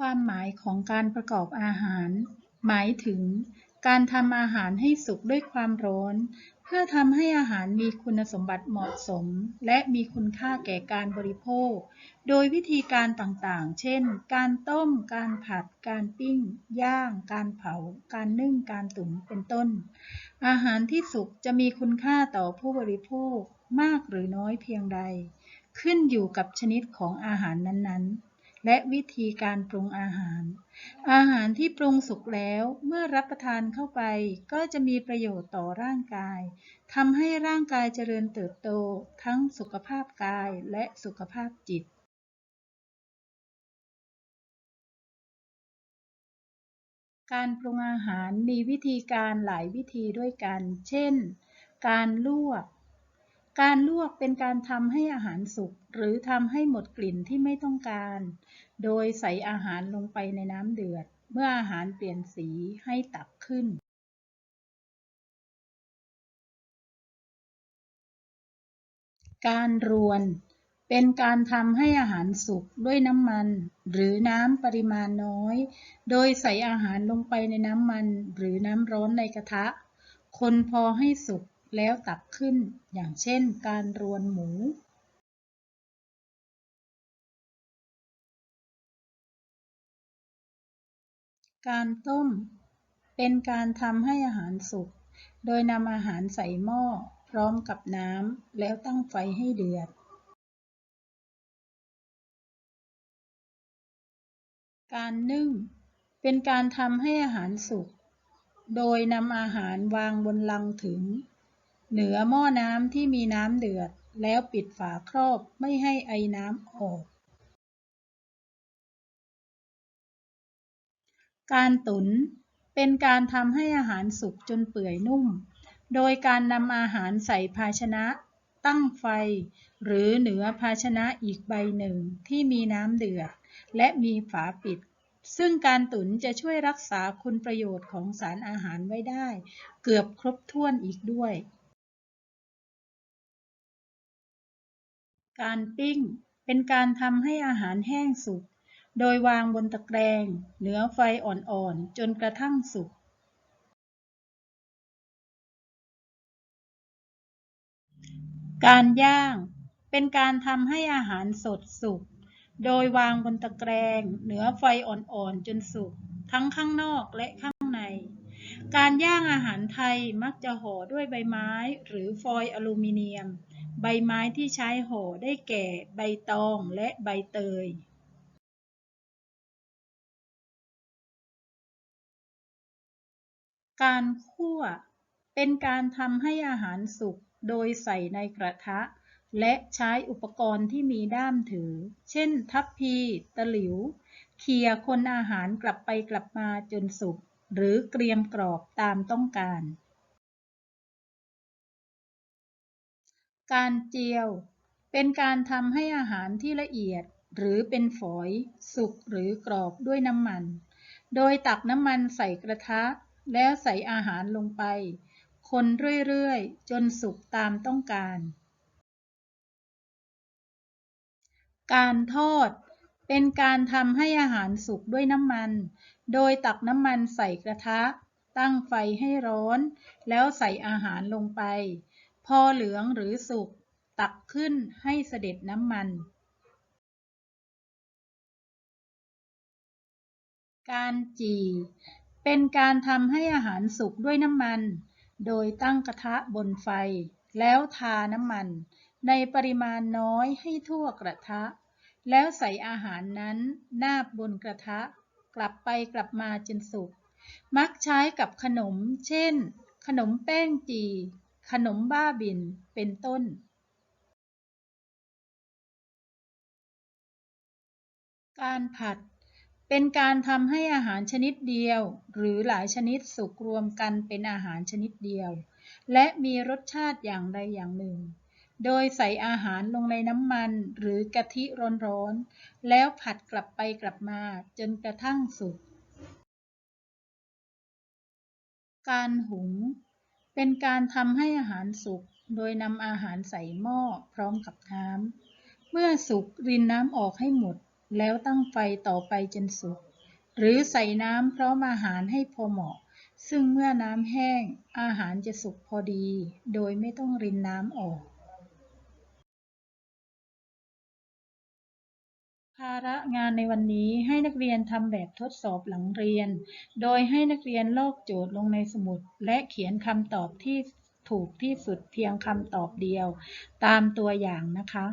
ความหมายของการประกอบอาหาร หมายถึง การทำอาหารให้สุกด้วยความร้อน เพื่อทำให้อาหารมีคุณสมบัติเหมาะสม และมีคุณค่าแก่การบริโภค โดยวิธีการต่างๆ เช่น การต้ม การผัด การปิ้ง ย่าง การเผา การนึ่ง การตุ๋นเป็นต้น อาหารที่สุกจะมีคุณค่าต่อผู้บริโภคมากหรือน้อยเพียงใด ขึ้นอยู่กับชนิดของอาหารนั้นๆ และวิธีการปรุงอาหาร อาหารที่ปรุงสุกแล้วเมื่อรับประทานเข้าไปก็จะมีประโยชน์ต่อร่างกายทำให้ร่างกายเจริญเติบโตทั้งสุขภาพกายและสุขภาพจิตการปรุงอาหารมีวิธีการหลายวิธีด้วยกัน เช่น การลวก การลวกเป็นการทำให้อาหารสุกหรือทำให้หมดกลิ่นที่ไม่ต้องการ โดยใส่อาหารลงไปในน้ำเดือด เมื่ออาหารเปลี่ยนสีให้ตักขึ้นการรวน เป็นการทำให้อาหารสุกด้วยน้ำมัน หรือน้ำปริมาณน้อย โดยใส่อาหารลงไปในน้ำมัน หรือน้ำร้อนในกระทะ คนพอให้สุก แล้วตักขึ้น อย่างเช่น การรวนหมูการต้ม เป็นการทำให้อาหารสุก โดยนำอาหารใส่หม้อ พร้อมกับน้ำ แล้วตั้งไฟให้เดือด การนึ่ง เป็นการทำให้อาหารสุก โดยนำอาหารวางบนลังถึง เหนือหม้อน้ำที่มีน้ำเดือด แล้วปิดฝาครอบไม่ให้ไอน้ำออก การตุ๋นเป็นการทำให้อาหารสุกจนเปื่อยนุ่ม โดยการนำอาหารใส่ภาชนะ ตั้งไฟ หรือเหนือภาชนะอีกใบหนึ่งที่มีน้ำเดือด และมีฝาปิดซึ่งการตุ๋นจะช่วยรักษาคุณประโยชน์ของสารอาหารไว้ได้ เกือบครบถ้วนอีกด้วย การปิ้ง เป็นการทำให้อาหารแห้งสุก โดยวางบนตะแกรงเหนือไฟอ่อนๆ จนกระทั่งสุก การย่าง เป็นการทำให้อาหารสดสุก โดยวางบนตะแกรงเหนือไฟอ่อนๆ จนสุก ทั้งข้างนอกและข้างในการย่างอาหารไทยมักจะห่อด้วยใบไม้หรือฟอยล์อลูมิเนียม ใบไม้ที่ใช้ห่อได้แก่ ใบตองและใบเตยการคั่ว เป็นการทำให้อาหารสุกโดยใส่ในกระทะ และใช้อุปกรณ์ที่มีด้ามถือ เช่น ทัพพี ตะหลิวเขี่ยคนอาหารกลับไปกลับมาจนสุก หรือเกรียมกรอบตามต้องการ การเจียว เป็นการทำให้อาหารที่ละเอียดหรือเป็นฝอย สุกหรือกรอบด้วยน้ำมัน โดยตักน้ำมันใส่กระทะ แล้วใส่อาหารลงไป คนเรื่อยๆ จนสุกตามต้องการ การทอด เป็นการทำให้อาหารสุกด้วยน้ำมัน โดยตักน้ำมันใส่กระทะ ตั้งไฟให้ร้อน แล้วใส่อาหารลงไป พอเหลืองหรือสุก ตักขึ้นให้เสด็จน้ำมัน การจี่ เป็นการทำให้อาหารสุกด้วยน้ำมัน โดยตั้งกระทะบนไฟ แล้วทาน้ำมัน ในปริมาณน้อยให้ทั่วกระทะ แล้วใส่อาหารนั้นนาบบนกระทะ กลับไปกลับมาจนสุก มักใช้กับขนม เช่น ขนมแป้งจี่ ขนมบ้าบินเป็นต้น การผัด เป็นการทำให้อาหารชนิดเดียว หรือหลายชนิดสุกรวมกันเป็นอาหารชนิดเดียว และมีรสชาติอย่างใดอย่างหนึ่ง โดยใส่อาหารลงในน้ำมันหรือกะทิร้อนๆ แล้วผัดกลับไปกลับมาจนกระทั่งสุก การหุง เป็นการทำให้อาหารสุก โดยนำอาหารใส่หม้อพร้อมกับน้ำ เมื่อสุกรินน้ำออกให้หมด แล้วตั้งไฟต่อไปจนสุก หรือใส่น้ำพร้อมอาหารให้พอเหมาะ ซึ่งเมื่อน้ำแห้งอาหารจะสุกพอดี โดยไม่ต้องรินน้ำออก ภาระงานในวันนี้ให้นักเรียนทำแบบทดสอบหลังเรียน โดยให้นักเรียนลอกโจทย์ลงในสมุด และเขียนคำตอบที่ถูกที่สุดเพียงคำตอบเดียว ตามตัวอย่างนะคะ